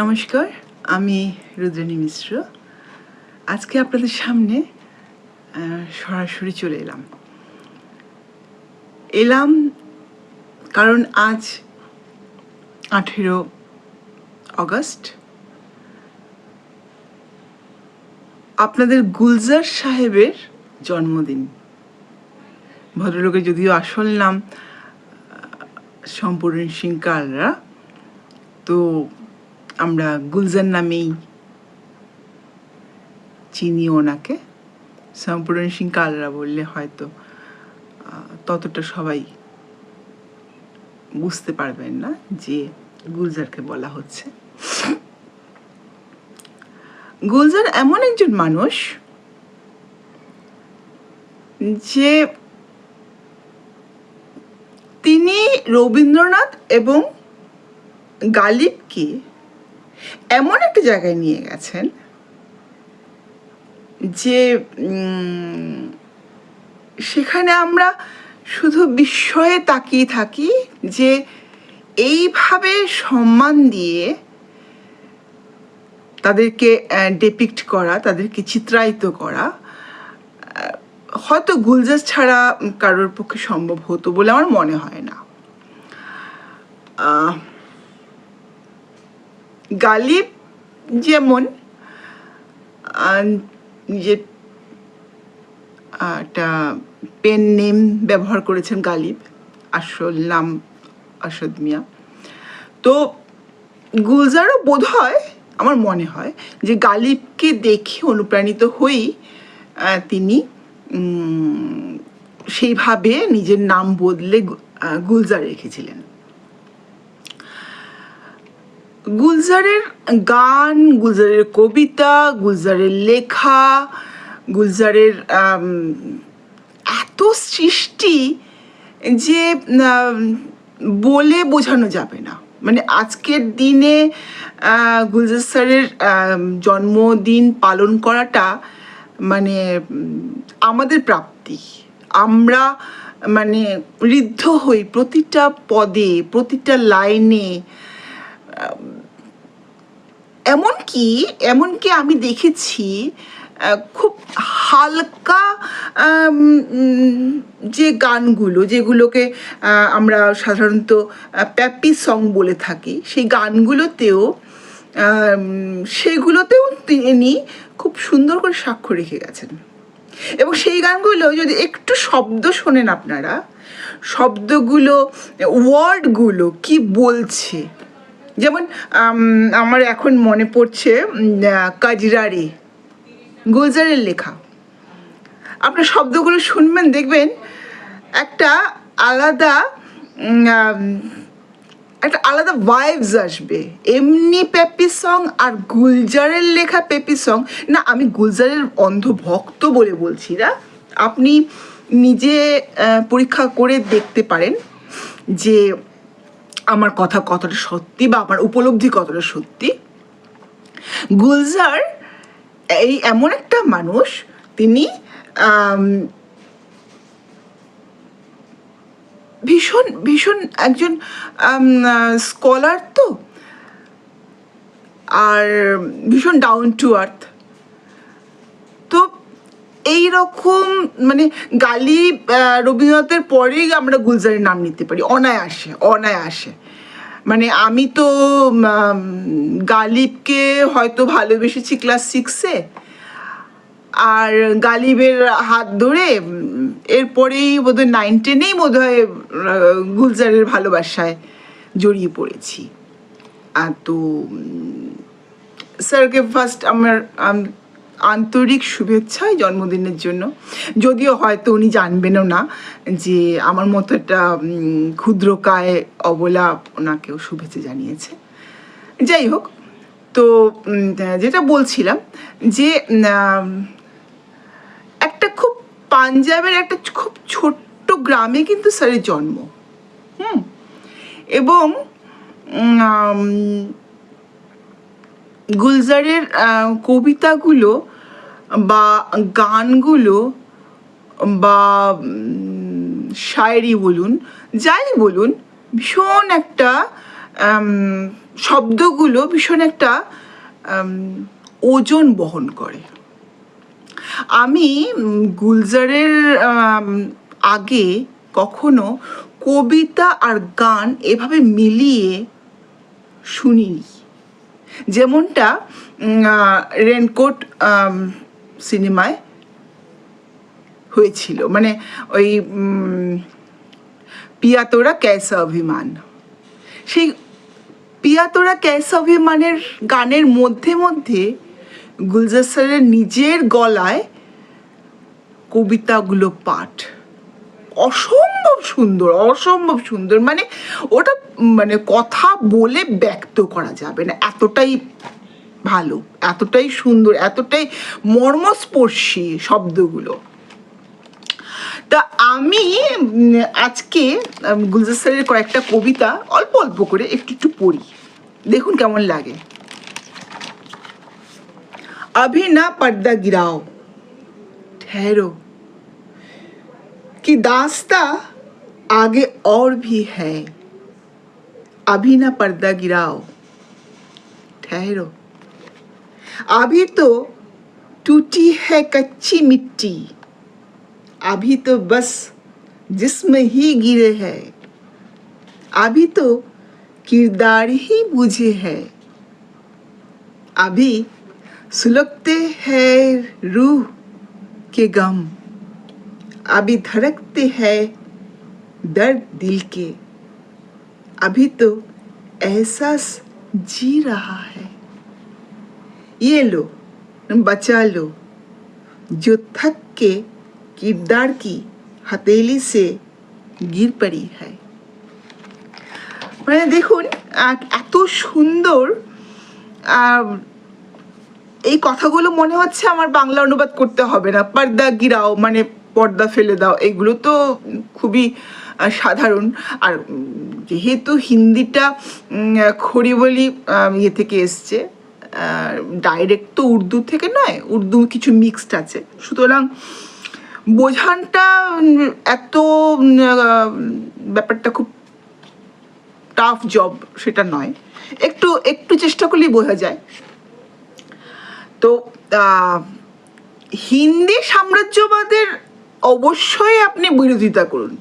নমস্কার, আমি রুদ্রাণী মিশ্র। আজকে আপনাদের সামনে সরাসরি চলে এলাম। এলাম কারণ আজ আঠেরো অগস্ট আপনাদের গুলজার সাহেবের জন্মদিন। ভদ্রলোকের যদিও আসল নাম সম্পূর্ণ সিং কালরা তো আমরা গুলজার নামেই চিনি ওনাকে। সম্পূর্ণ সিং কালরা বললে হয়তো ততটা সবাই বুঝতে পারবেন না যে গুলজারকে বলা হচ্ছে। গুলজার এমন একজন মানুষ যে তিনি রবীন্দ্রনাথ এবং গালিবকে এমন একটা জায়গায় নিয়ে গেছেন যে সেখানে আমরা শুধু বিস্ময়ে তাকিয়ে থাকি যে এইভাবে সম্মান দিয়ে তাদেরকে ডেপিক্ট করা, তাদেরকে চিত্রায়িত করা হয়তো গুলজার ছাড়া কারোর পক্ষে সম্ভব হতো বলে আমার মনে হয় না। গালিব যেমন নিজের, একটা পেন নেম ব্যবহার করেছেন গালিব, আসল নাম আসাদ মিয়া। তো গুলজারও বোধ হয় আমার মনে হয়, যে গালিবকে দেখে অনুপ্রাণিত হয়েই তিনি সেইভাবে নিজের নাম বদলে গুলজার রেখেছিলেন। গুলজারের গান, গুলজারের কবিতা, গুলজারের লেখা, গুলজারের এত সৃষ্টি যে বলে বোঝানো যাবে না। মানে আজকের দিনে গুলজার স্যারের জন্মদিন পালন করাটা মানে আমাদের প্রাপ্তি। আমরা মানে ঋদ্ধ হই প্রতিটা পদে, প্রতিটা লাইনে এমনকি এমনকি আমি দেখেছি খুব হালকা যে গানগুলো, যেগুলোকে আমরা সাধারণত প্যাপি সং বলে থাকি, সেই গানগুলোতেও সেগুলোতেও তিনি খুব সুন্দর করে সাক্ষ্য রেখে গেছেন। এবং সেই গানগুলো যদি একটু শব্দ শোনেন আপনারা, শব্দগুলো, ওয়ার্ডগুলো কি বলছে যেমন আমার এখন মনে পড়ছে আহ, গুলজারের লেখা। আপনার শব্দগুলো শুনবেন দেখবেন একটা আলাদা একটা আলাদা ভাইবস আসবে। এমনি পেপি সং আর গুলজারের লেখা পেপি সং না আমি গুলজারের অন্ধ ভক্ত বলে বলছি না। আপনি নিজে পরীক্ষা করে দেখতে পারেন যে আমার কথা কতটা সত্যি বা আমার উপলব্ধি কতটা সত্যি? গুলজার এই এমন একটা মানুষ, তিনি ভীষণ ভীষণ একজন স্কলার তো, আর ভীষণ ডাউন টু আর্থ রকম মানে গালি রবীন্দ্রনাথের পরেই আমরা গুলজারের নাম নিতে পারি। অনায়াসে অনায়াসে। মানে আমি তো গালিবকে হয়তো ভালোবেসেছি ক্লাস সিক্সে আর গালিবের হাত ধরে এরপরেই বোধহয় নাইন টেনেই বোধ হয় গুলজারের ভালোবাসায় জড়িয়ে পড়েছি। আর তো স্যারকে ফার্স্ট আমার আম, আন্তরিক শুভেচ্ছা এই জন্মদিনের জন্য। যদিও হয়তো উনি জানবেনও না যে আমার মতো একটা ক্ষুদ্রকায় অবলা ওনাকেও শুভেচ্ছা জানিয়েছে। যাই হোক, তো যেটা বলছিলাম যে একটা খুব পাঞ্জাবের একটা খুব ছোট্ট গ্রামে কিন্তু স্যারের জন্ম। হুম। এবং গুলজারের কবিতাগুলো বা গানগুলো বা শায়েরি বলুন, যাই বলুন, ভীষণ একটা শব্দগুলো ভীষণ একটা ওজন বহন করে। আমি গুলজারের আগে কখনো কবিতা আর গান এভাবে মিলিয়ে শুনিনি। যেমনটা রেনকোট সিনেমায় হয়েছিল। মানে ওই পিয়াতোরা পিয়া ক্যাসা অভিমান। সেই পিয়াতোরা ক্যাসা অভিমানের গানের মধ্যে মধ্যে গুলজার স্যারের নিজের গলায় কবিতাগুলো পাঠ অসম্ভব সুন্দর অসম্ভব সুন্দর মানে ওটা মানে কথা বলে ব্যক্ত করা যাবে না এতটাই ভালো এতটাই সুন্দর এতটাই মর্মস্পর্শী শব্দগুলো তা আমি উম, আজকে উম, গুলজার স্যারের কয়েকটা কবিতা অল্প অল্প করে একটু একটু পড়ি দেখুন কেমন লাগে अभी ना पर्दा गिराओ ठहरो कि दास्ता आगे और भी है। अभी ना पर्दा गिराओ, ठहरो। अभी तो टूटी है कच्ची मिट्टी। अभी तो बस जिस्म ही गिरे है। अभी तो किरदार ही बुझे है। अभी सुलगते हैं रूह के गम। अभी धड़कते हैं दर्द दिल के अभी तो एहसास जी रहा है ये लो बचा लो जो थक के किरदार की हथेली से गिर पड़ी है মানে দেখুন আহ, এত সুন্দর আহ, এই কথাগুলো মনে হচ্ছে আমার বাংলা অনুবাদ করতে হবে না পর্দা গিরাও মানে পর্দা ফেলে দাও। এগুলো তো খুবই সাধারণ। আর যেহেতু হিন্দিটা খড়িবলি ইয়ে থেকে এসছে ডাইরেক্ট তো উর্দু থেকে নয়, উর্দু কিছু মিক্সড আছে। সুতরাং বোঝানটা এত ব্যাপারটা খুব টাফ জব সেটা নয়। একটু একটু চেষ্টা করলেই বোঝা যায়। তো হিন্দি সাম্রাজ্যবাদের অবশ্যই আপনি বিরোধিতা করুন।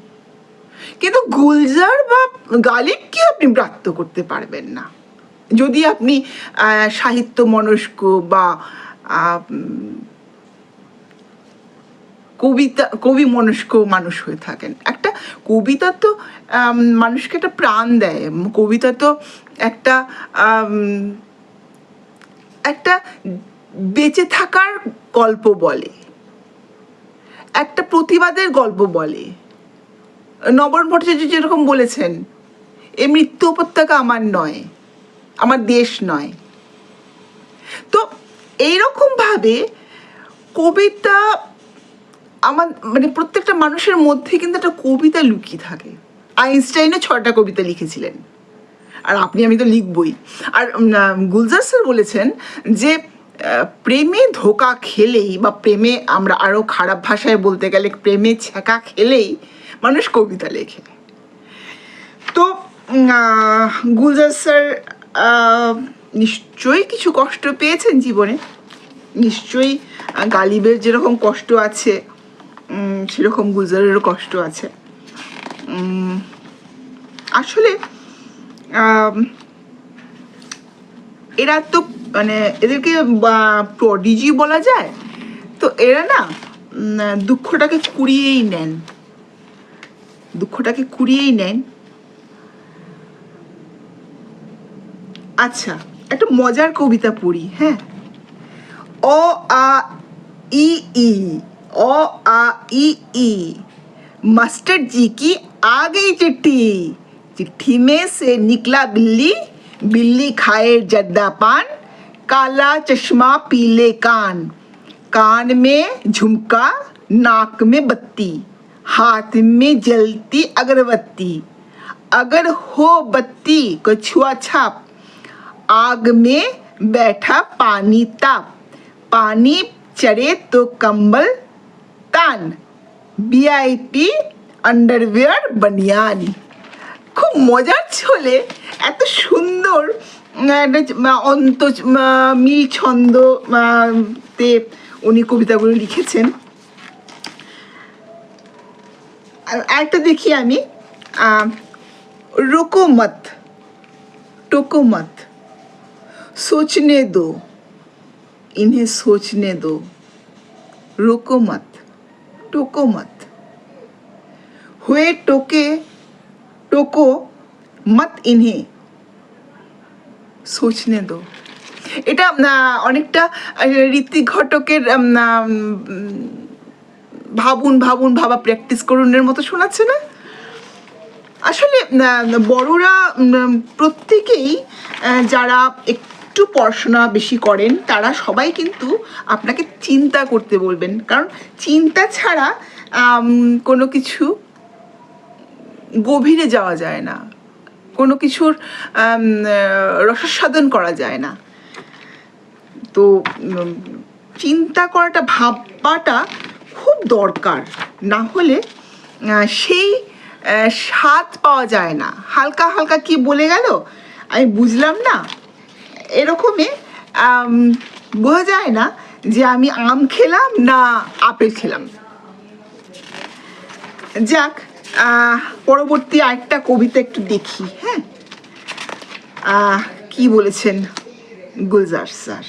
কিন্তু গুলজার বা গালিবকে আপনি ব্রাত্য করতে পারবেন না। যদি আপনি সাহিত্য মনস্ক বা কবিতা কবি মনস্ক মানুষ হয়ে থাকেন। একটা কবিতা তো মানুষকে একটা প্রাণ দেয়। কবিতা তো একটা একটা বেঁচে থাকার গল্প বলে। একটা প্রতিবাদের গল্প বলে। নবরণ ভট্টাচার্য যেরকম বলেছেন, এ মৃত্যু উপত্যকা আমার নয়, আমার দেশ নয়। তো এইরকমভাবে কবিতা আমার মানে প্রত্যেকটা মানুষের মধ্যে কিন্তু একটা কবিতা লুকিয়ে থাকে। আইনস্টাইনও ছটা কবিতা লিখেছিলেন। আর আপনি, আমি তো লিখবই। আর গুলজার স্যার বলেছেন যে প্রেমে ধোকা খেলেই বা প্রেমে আমরা আরও খারাপ ভাষায় বলতে গেলে প্রেমে ছ্যাঁকা খেলেই মানুষ কবিতা লেখে। তো গুলজার স্যার নিশ্চয়ই কিছু কষ্ট পেয়েছেন জীবনে? নিশ্চয়ই গালিবের যেরকম কষ্ট আছে সেরকম গুলজারেরও কষ্ট আছে। আসলে এরা তো মানে এদেরকে প্রডিজি বলা যায় তো এরা না উম, দুঃখটাকে কুড়িয়েই নেন দুঃখটাকে কুড়িয়েই নেন আচ্ছা একটা মজার কবিতা পড়ি হ্যাঁ অ আ ই ই অ आ ई ई मास्टर जी की आ गई चिट्ठी चिट्ठी में से निकला बिल्ली बिल्ली खाए जर्दा पान काला चश्मा पीले कान कान में झुमका नाक में बत्ती हाथ में जलती अगरबत्ती अगर हो बत्ती को छुआ छाप आग में बैठा पानी ताप पानी चढ़े तो कंबल तान वीआईपी अंडरवेयर बनियान খুব মজার ছলে এত সুন্দর উম, একটা চ- অন্ত চ- মিল ছন্দ আহ, তে উনি কবিতাগুলো লিখেছেন আর আরেকটা দেখি আমি আহ, রোকো মত টোকো মত सोचने दो इन्हें सोचने दो रोको मत टोको मत हुए टोके टोको मत इन्हें সোচনে দো এটা অনেকটা ঋত্বিক ঘটকের ভাবুন ভাবুন, ভাবা প্র্যাকটিস করুনের মতো শোনাচ্ছে না? আসলে বড়রা প্রত্যেকেই যারা একটু পড়াশোনা বেশি করেন, তারা সবাই কিন্তু আপনাকে চিন্তা করতে বলবেন। কারণ চিন্তা ছাড়া কোনো কিছু গভীরে যাওয়া যায় না। কোনো কিছুর রসস্বাদন করা যায় না। তো চিন্তা করাটা ভাববাটা খুব দরকার। না হলে সেই স্বাদ পাওয়া যায় না। হালকা হালকা কি বলে গেল? আমি বুঝলাম না। এরকমই আম, বোঝা যায় না যে আমি আম খেলাম না আপেল খেলাম। যাক পরবর্তী আরেকটা কবিতা একটু দেখি হ্যাঁ আহ, কি বলেছেন গুলজার স্যার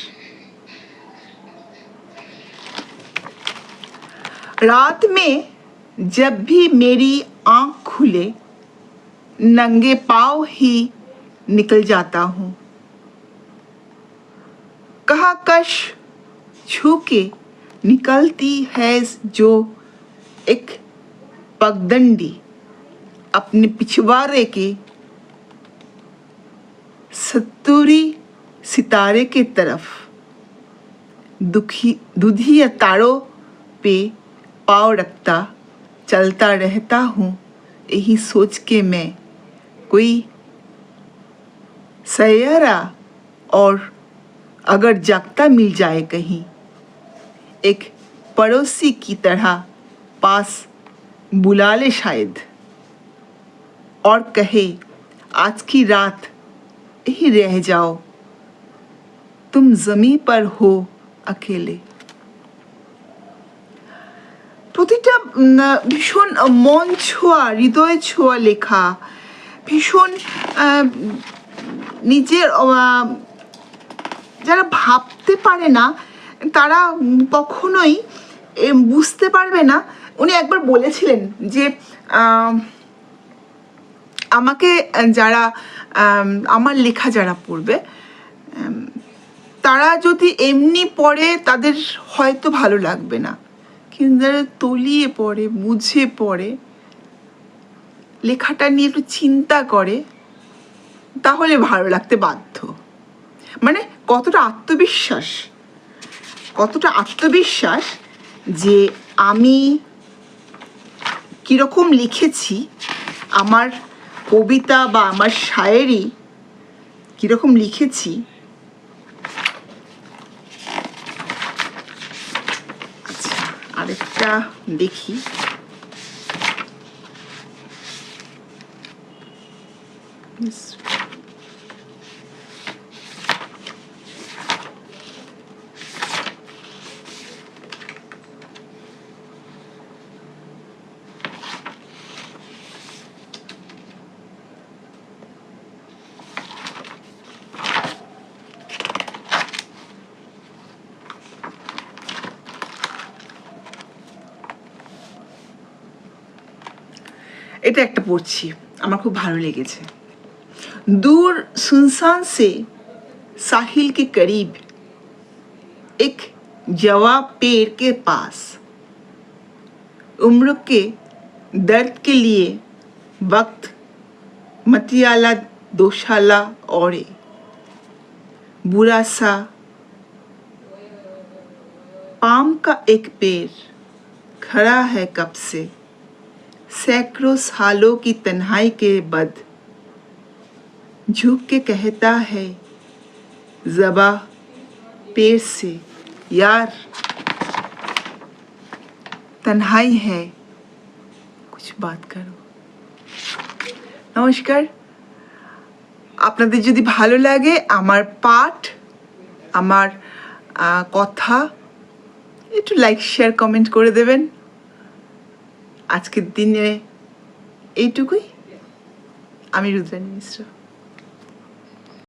रात में जब भी मेरी आंख खुले नंगे पाँव ही निकल जाता हूँ कहा कश छू के निकलती है जो एक पगडंडी अपने पिछवाड़े के सत्तूरी सितारे के तरफ़ दुखी दुधिया तारों पे पाँव रखता, चलता रहता हूँ। यही सोच के मैं कोई सैयारा और अगर जागता मिल जाए कहीं, एक पड़ोसी की तरह पास बुला ले शायद और कहे आज की रात यही रह जाओ तुम जमी पर हो अकेले প্রতিটা উম, ভীষণ মন ছোঁয়া হৃদয় ছোঁয়া লেখা ভীষণ আহ, নিজের আহ, যারা ভাবতে পারে না তারা উম, কখনোই এ, বুঝতে পারবে না। উনি একবার বলেছিলেন যে আমাকে যারা আমার লেখা যারা পড়বে তারা যদি এমনি পড়ে, তাদের হয়তো ভালো লাগবে না। কিন্তু যারা তলিয়ে পড়ে বুঝে পড়ে, লেখাটা নিয়ে একটু চিন্তা করে, তাহলে ভালো লাগতে বাধ্য। মানে কতটা আত্মবিশ্বাস কতটা আত্মবিশ্বাস যে আমি কীরকম লিখেছি, আমার কবিতা বা আমার শায়েরি কীরকম লিখেছি আচ্ছা আরেকটা দেখি Yes. পড়ছি আমার খুব ভালো লেগেছে दूर सुनसान से साहिल के करीब एक जवाब पेड़ के पास उम्र के दर्द के लिए वक्त मतियाला दोशाला औरे बुरा सा पाम का एक पेड़ खड़ा है कब से सैकड़ों सालों की तन्हाई के बाद झुक के कहता है जबा पेड़ से यार तन्हाई है कुछ बात करो নমস্কার আপনাদের যদি ভালো লাগে আমার পাঠ আমার আহ, কথা একটু লাইক শেয়ার কমেন্ট করে দেবেন আজকের দিনে এইটুকুই? আমি রুদ্রাণী মিশ্র।